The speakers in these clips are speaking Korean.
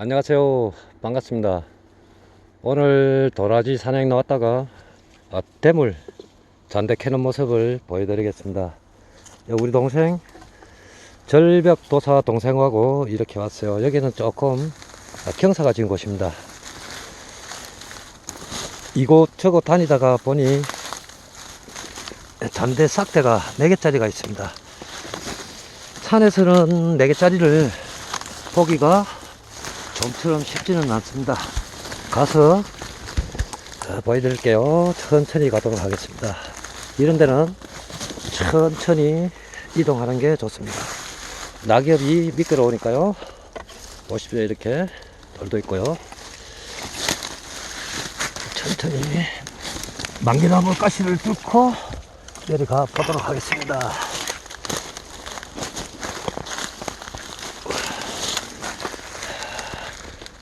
안녕하세요. 반갑습니다. 오늘 도라지 산행 나왔다가 아, 대물 잔대 캐는 모습을 보여드리겠습니다. 여기 우리 동생 절벽 도사 동생하고 이렇게 왔어요. 여기는 조금 아, 경사가 진 곳입니다. 이곳 저곳 다니다가 보니 잔대 싹대가 4개짜리가 있습니다. 산에서는 4개짜리를 보기가 좀처럼 쉽지는 않습니다. 가서 어, 보여드릴게요. 천천히 가도록 하겠습니다. 이런 데는 천천히 이동하는 게 좋습니다. 낙엽이 미끄러우니까요. 보십시오. 이렇게 돌도 있고요. 천천히 망기나무 가시를 뚫고 내려가 보도록 하겠습니다.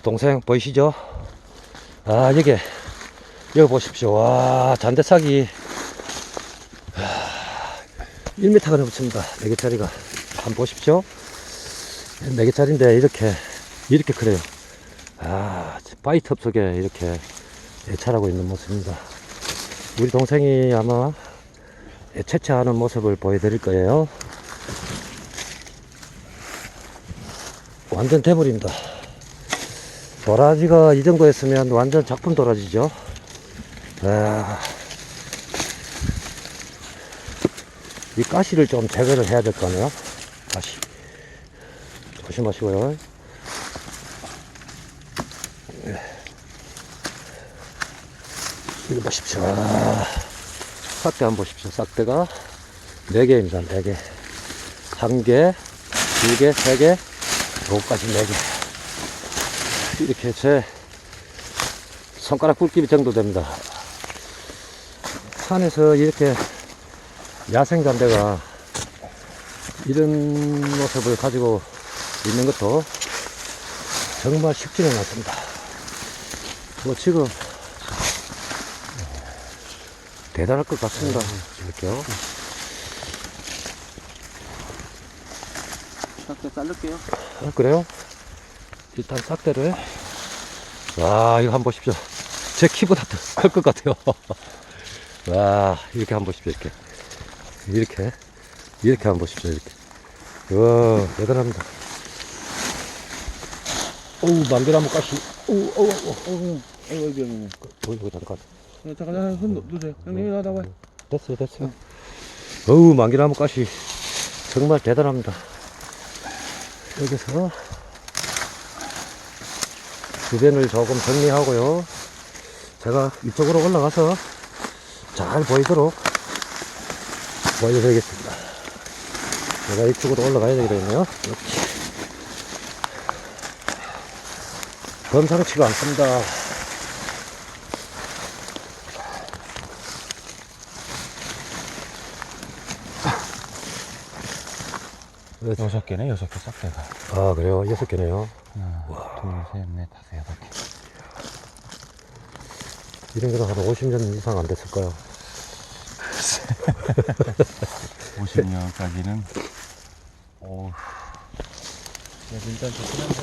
동생 보이시죠? 아 여기 여기 보십시오. 와 잔대싹이 1m가 넘습니다. 4개짜리가. 한번 보십시오. 4개짜리인데 이렇게 이렇게 크래요. 아 바이톱 속에 이렇게 애찰하고 있는 모습입니다. 우리 동생이 아마 채취하는 모습을 보여드릴 거예요. 완전 대물입니다 도라지가 이 정도였으면 완전 작품 도라지죠. 아, 이 가시를 좀 제거를 해야 될 거 아니에요? 가시. 조심하시고요. 예. 이거 보십시오. 아, 싹대 한번 보십시오. 싹대가 4개입니다. 4개. 1개, 2개, 3개, 요거까지 4개. 이렇게 제 손가락 굵기 정도 됩니다. 산에서 이렇게 야생잔대가 이런 모습을 가지고 있는 것도 정말 쉽지는 않습니다. 뭐 지금 대단할 것 같습니다. 이렇게요. 싹대 자를게요. 아, 그래요? 일단 싹대를. 와 이거 한번 보십시오. 제 키보다 더 클 것 같아요. 와 이렇게 한번 보십시오 이렇게. 이렇게. 이렇게 한번 보십시오 이렇게. 와 대단합니다. 오우 만개나무 가시 오우 오우 오우 어우, 여기, 여기. 보이고 잠깐 어, 잠깐, 손 놓- 놓으세요. 형님, 이리 나와봐요. 됐어요 됐어요. 어우 만개나무 가시 정말 대단합니다. 여기서 주변을 조금 정리하고요. 제가 이쪽으로 올라가서 잘 보이도록 보여드리겠습니다. 제가 이쪽으로 올라가야 되겠네요. 이렇게. 범상치가 않습니다. 여섯 개네, 여섯 개 싹대가. 아 그래요? 여섯 개네요? 하나, 둘, 셋, 넷, 다섯, 여섯 개. 이런 거는 한 50년 이상 안 됐을까요 50년까지는, 어우. 야, 일단 좋긴 한데.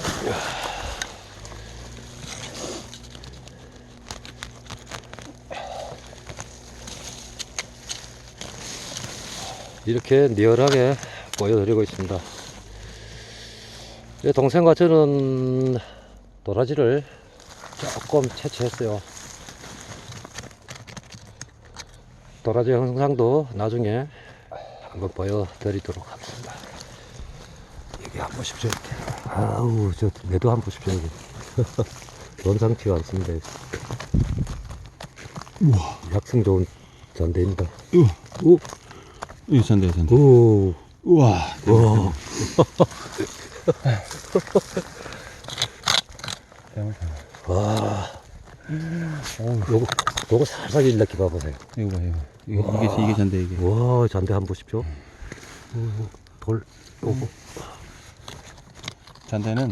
이렇게 리얼하게 보여드리고 있습니다. 예, 동생과 저는 도라지를 조금 채취했어요. 도라지 영상도 나중에 한번 보여드리도록 하겠습니다. 여기 한번 보십시오. 이렇게. 아우, 저 매도 한번 보십시오. 여기. 원상치가 않습니다. 우와. 약성 좋은 잔대입니다. 오, 이 잔대, 잔대. 오. 우와. 와, 대물. 와. 요거, 요거 살짝 일렉기 봐보세요. 이거 봐, 이거. 이게, 이게, 이게 잔대, 이게. 와, 잔대 한번 보십시오. 오, 돌, 요거. 잔대는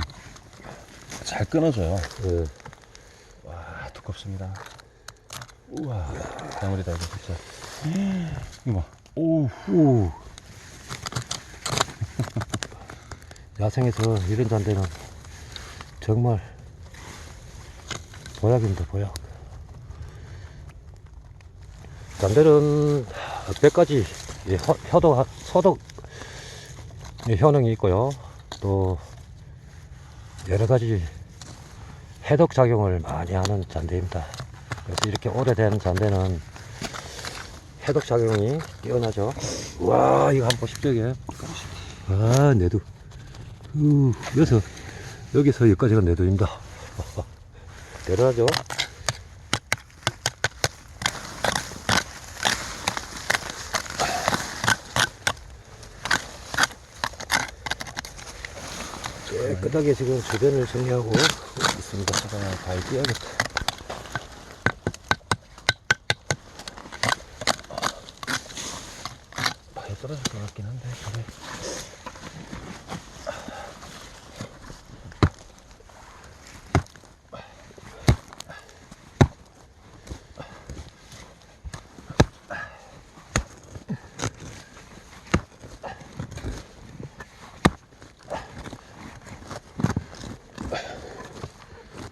잘 끊어져요. 예. 와, 두껍습니다. 우와. 대물이다, 이거 진짜. 이거 봐. 오, 오. 야생에서 이런 잔대는 정말 보약입니다, 보약. 잔들은 몇 가지 예, 허- 효도, 소독 예, 효능이 있고요. 또 여러 가지 해독 작용을 많이 하는 잔대입니다. 그래서 이렇게 오래된 잔대는 해독 작용이 뛰어나죠. 와, 이거 한번 보십시오, 이게. 아, 내도. 우, 여기서, 여기서 여기까지가 내도입니다. 대단하죠? 깨끗하게 지금 주변을 정리하고 있습니다. 잠깐만 발 띄어야겠다. 발에 떨어질 것 같긴 한데 발에.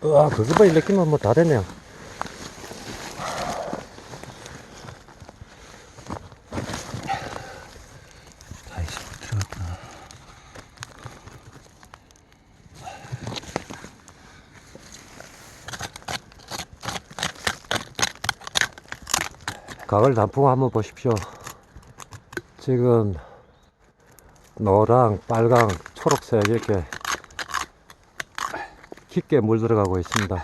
와, 그것만 일으키면 뭐다 들어갔구나. 가을 단풍 한번 보십시오. 지금 노랑, 빨강, 초록색 이렇게 깊게 물들어가고 있습니다.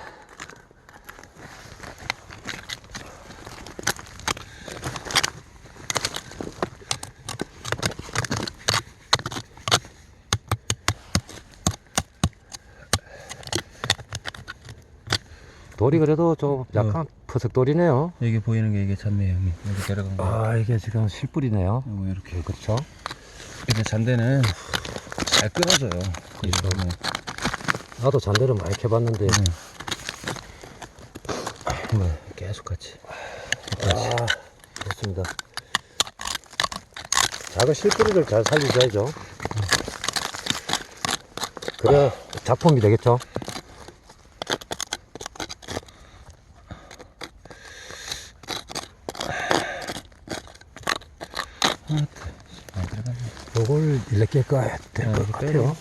돌이 그래도 좀 약간 퍼석돌이네요. 여기 보이는 게 이게 잔매 형님. 여기 내려간 거. 아, 이게 지금 실뿌리네요. 어, 이렇게. 그렇죠? 이게 잔대는 잘 끊어져요. 그렇죠. 네. 나도 잔대를 많이 캐봤는데 네. 뭐 계속 같이. 아, 좋습니다. 작은 실뿌리를 잘 살려줘야죠. 그래야 작품이 되겠죠. 들어갔네. 요걸 이렇게 까야 될 아, 것 같아요.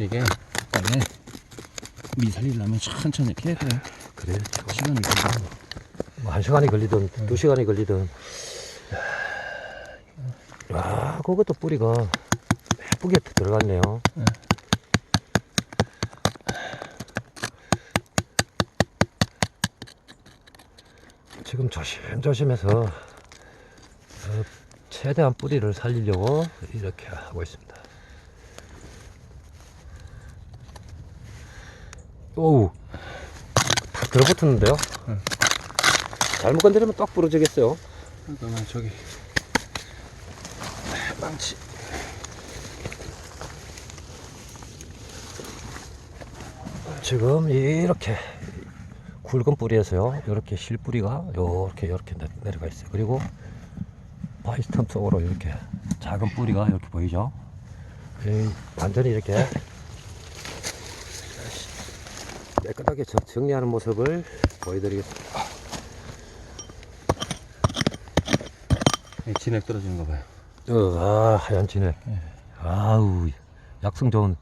이게 빨리 미 살리려면 천천히 캐야 돼요. 그래요. 시간이 걸려. 뭐한 시간이 걸리든 두 시간이 걸리든. 아, 그것도 뿌리가 예쁘게 들어갔네요. 네. 지금 조심조심해서 어, 최대한 뿌리를 살리려고 이렇게 하고 있습니다. 오우, 탁 들어붙었는데요? 응. 잘못 건드리면 딱 부러지겠어요. 잠깐만 저기 망치. 지금 이렇게 굵은 뿌리에서요, 이렇게 실 뿌리가 이렇게 이렇게 내- 내려가 있어요. 그리고 바이스텀 속으로 이렇게 작은 뿌리가 이렇게 보이죠? 이 완전히 이렇게 정- 정리하는 모습을 보여드리겠습니다. 이 진액 떨어지는 거 봐요. 어, 아, 하얀 진액. 아우, 약성 좋은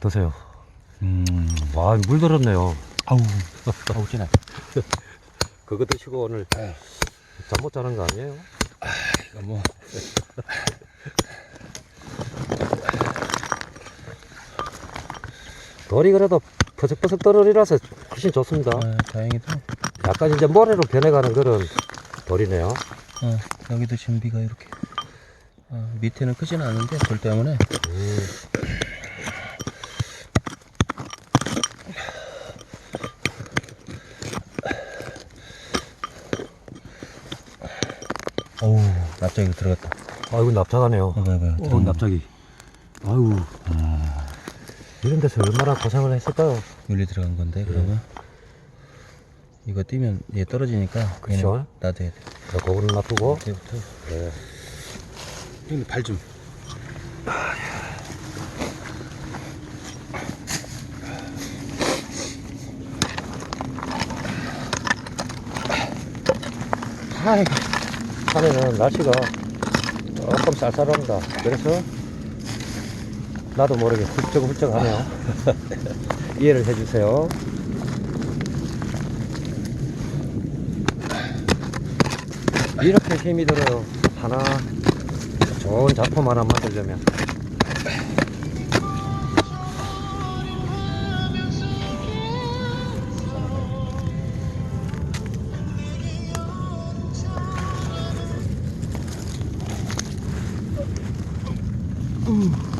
드세요. 음. 와, 물 들었네요. 아우. 아우 진액. 그거 드시고 오늘 에이. 잠못 자는 거 아니에요? 이거 뭐. 돌이 그래도 퍼석퍼석 떨어리라서 훨씬 좋습니다. 아, 다행이다. 약간 이제 모래로 변해가는 그런 돌이네요. 어, 여기도 준비가 이렇게. 어, 밑에는 크진 않은데 돌 때문에 음, 어우 납작이 들어갔다 아이고, 납작하네요. 어, 봐봐 어, 납작이. 아유, 이런 데서 얼마나 고생을 했을까요? 물리 들어간 건데 그러면 이거 뛰면 얘 떨어지니까 그쵸. 얘는 놔둬야 돼 자, 그거는 놔두고. 이때부터 네. 형님 발 좀. 아이, 산에는 날씨가 조금 쌀쌀합니다. 그래서 나도 모르게 훌쩍훌쩍 하네요. 이해를 해주세요. 이렇게 힘이 들어요. 하나 좋은 작품 하나 만들려면. 정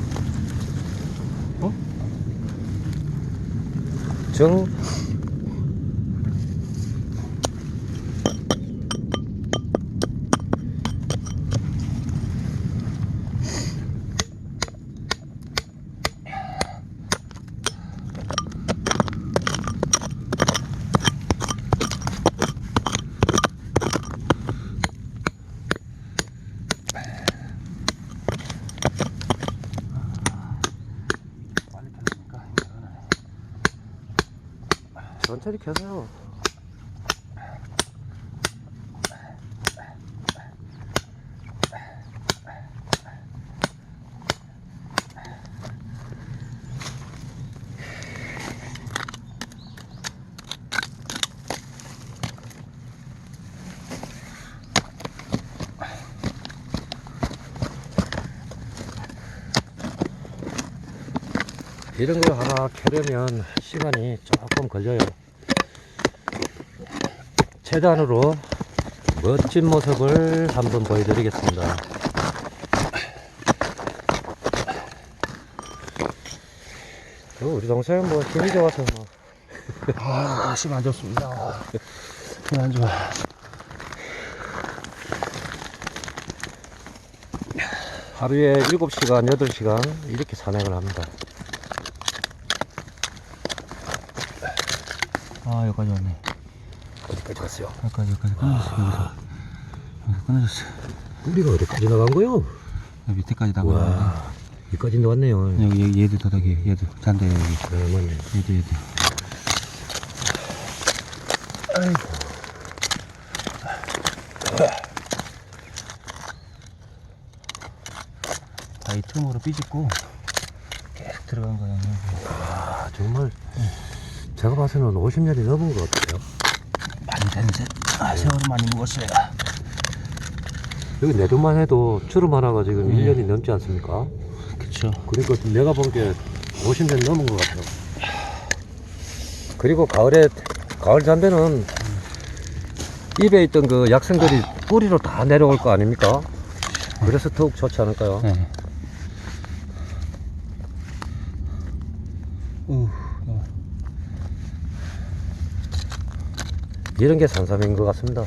빨 천천히 켜세요. 이런 걸 하나 켜려면 시간이 조금 걸려요. 최단으로 멋진 모습을 한번 보여드리겠습니다. 어, 우리 동생은 뭐 힘이 좋아서 뭐 아, 힘 안 좋습니다. 힘 안 좋아. 하루에 7시간, 8시간 이렇게 산행을 합니다. 아, 여기까지 왔네. 어디까지 갔어요? 여기까지, 여기까지 끊어졌어, 여기서. 여기서 끊어졌어. 우리가 어디까지 나간 거요? 여기 밑에까지 나가는데. 와, 여기까지 왔네요. 여기, 여기 얘도 더덕이, 얘도. 잔대, 여기. 네, 맞네. 얘도, 얘도. 다이 틈으로 삐집고 계속 들어간 거야. 여기. 아, 정말 제가 봐서는 50년이 넘은 것 같아요. 된세. 아, 세월을 많이 묵었어요. 여기 내두만 해도 주름 하나가 지금 음. 1년이 넘지 않습니까? 그쵸. 그러니까 내가 본 게 50년 넘은 것 같아요. 그리고 가을에, 가을 잠배는 입에 있던 그 약생들이 뿌리로 다 내려올 거 아닙니까? 그래서 더욱 좋지 않을까요? 네. 우, 어. 이런 게 산삼인 것 같습니다.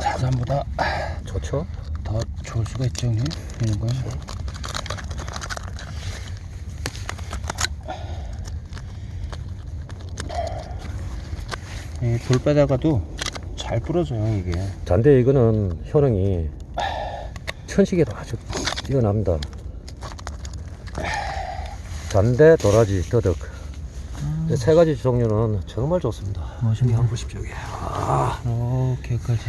산삼보다 좋죠? 더 좋을 수가 있죠, 형님? 이런 건. 이 돌빼다가도 잘 부러져요, 이게. 잔대 이거는 효능이 천식에도 아주 뛰어납니다. 잔대, 도라지, 더덕. 이세 가지 종류는 정말 좋습니다. 멋있네. 한번 보십시오. 여기. 아, 이렇게까지.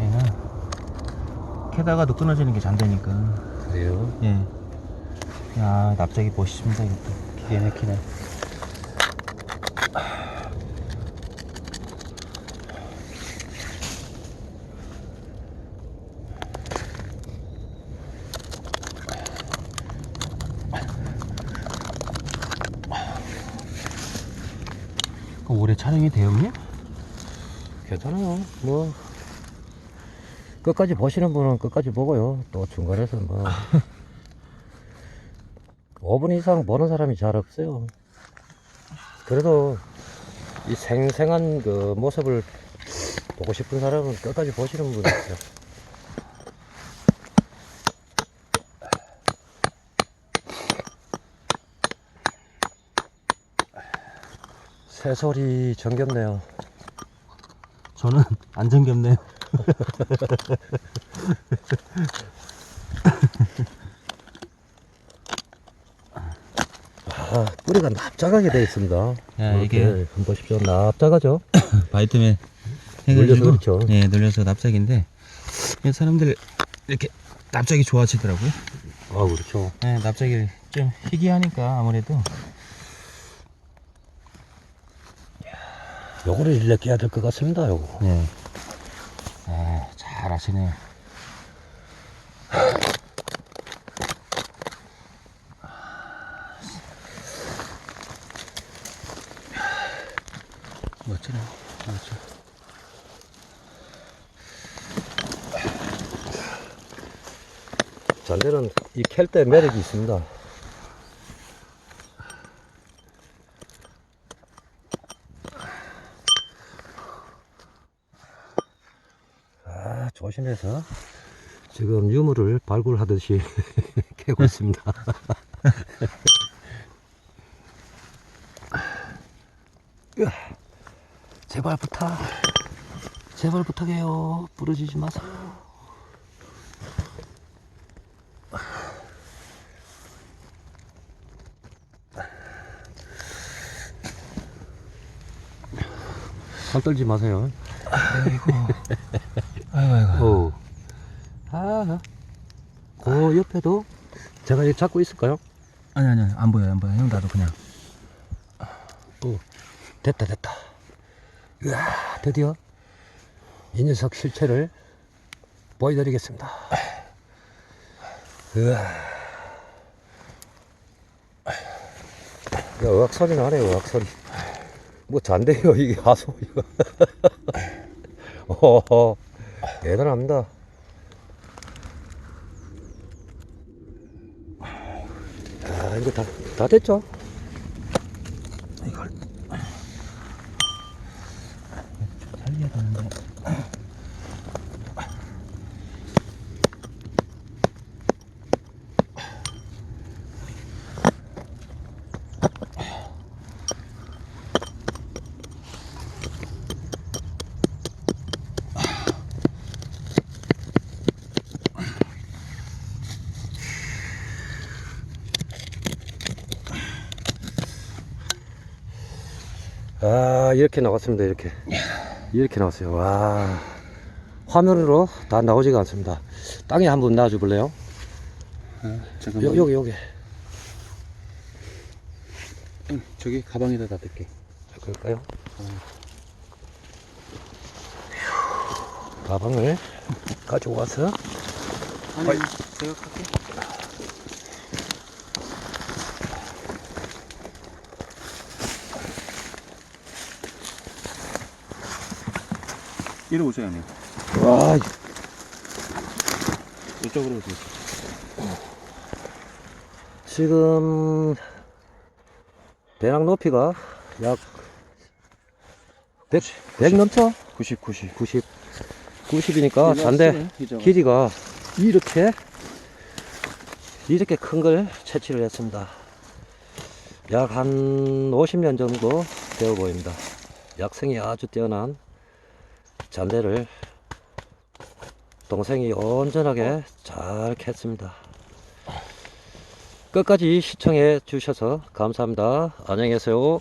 얘는 캐다가도 끊어지는 게 잔대니까. 그래요. 예. 야, 납작이 멋있습니다, 이것도. 막히네. 그 올해 촬영이 돼요, 괜찮아요. 뭐 끝까지 보시는 분은 끝까지 보고요. 또 중간에서 뭐 5분 이상 보는 사람이 잘 없어요. 그래도 이 생생한 그 모습을 보고 싶은 사람은 끝까지 보시는 분이 있어요. 새소리 정겹네요. 저는 안 정겹네요. 아, 뿌리가 납작하게 되어 있습니다. 야, 이렇게 이게 한번 보십시오. 납작하죠? 바이트맨 눌려서 해가지고 그렇죠. 예, 눌려서 납작인데 그냥 사람들 이렇게 납작이 좋아하시더라고요. 아, 그렇죠. 예, 납작이 좀 희귀하니까 아무래도 요거를 일래 깨야 될 것 같습니다, 요거. 네. 아, 잘 아시네요. 멋지네. 멋져. 잔대는 이 캘 때 매력이 있습니다. 아, 조심해서 지금 유물을 발굴하듯이 캐고 있습니다. 제발 부탁, 제발 부탁해요. 부러지지 마세요. 손 떨지 마세요. 아이고. 아이고, 아이고. 오. 아, 그 옆에도 제가 이거 잡고 있을까요? 아니, 아니, 아니, 안 보여요, 안 보여요. 형, 나도 그냥. 오, 됐다, 됐다. 으아, 드디어 이 녀석 실체를 보여드리겠습니다. 으아. 야, 의학 소리 나네, 의학 소리. 뭐 잔데요, 이게 하소, 이거. 어허, 대단합니다. 아, 이거 다, 다 됐죠? 이렇게 나왔습니다 이렇게. 이렇게 나왔어요. 와. 화면으로 다 나오지가 않습니다. 땅에 한번 놔줘 볼래요? 아, 잠깐만. 요, 여기 여기 응, 저기 가방에다 놔둘게. 그럴까요? 가방을 가지고 와서. 아니, 제가 갈게. 이리 오세요, 형님. 와 이쪽으로 오세요. 지금 배낭 높이가 약 100, 100 넘죠 90, 90. 90 90이니까 잔대 길이가 이렇게 이렇게 큰 걸 채취를 했습니다. 약 한 50년 정도 되어 보입니다. 약성이 아주 뛰어난 잔대를 동생이 온전하게 잘 캤습니다. 끝까지 시청해 주셔서 감사합니다. 안녕히 계세요.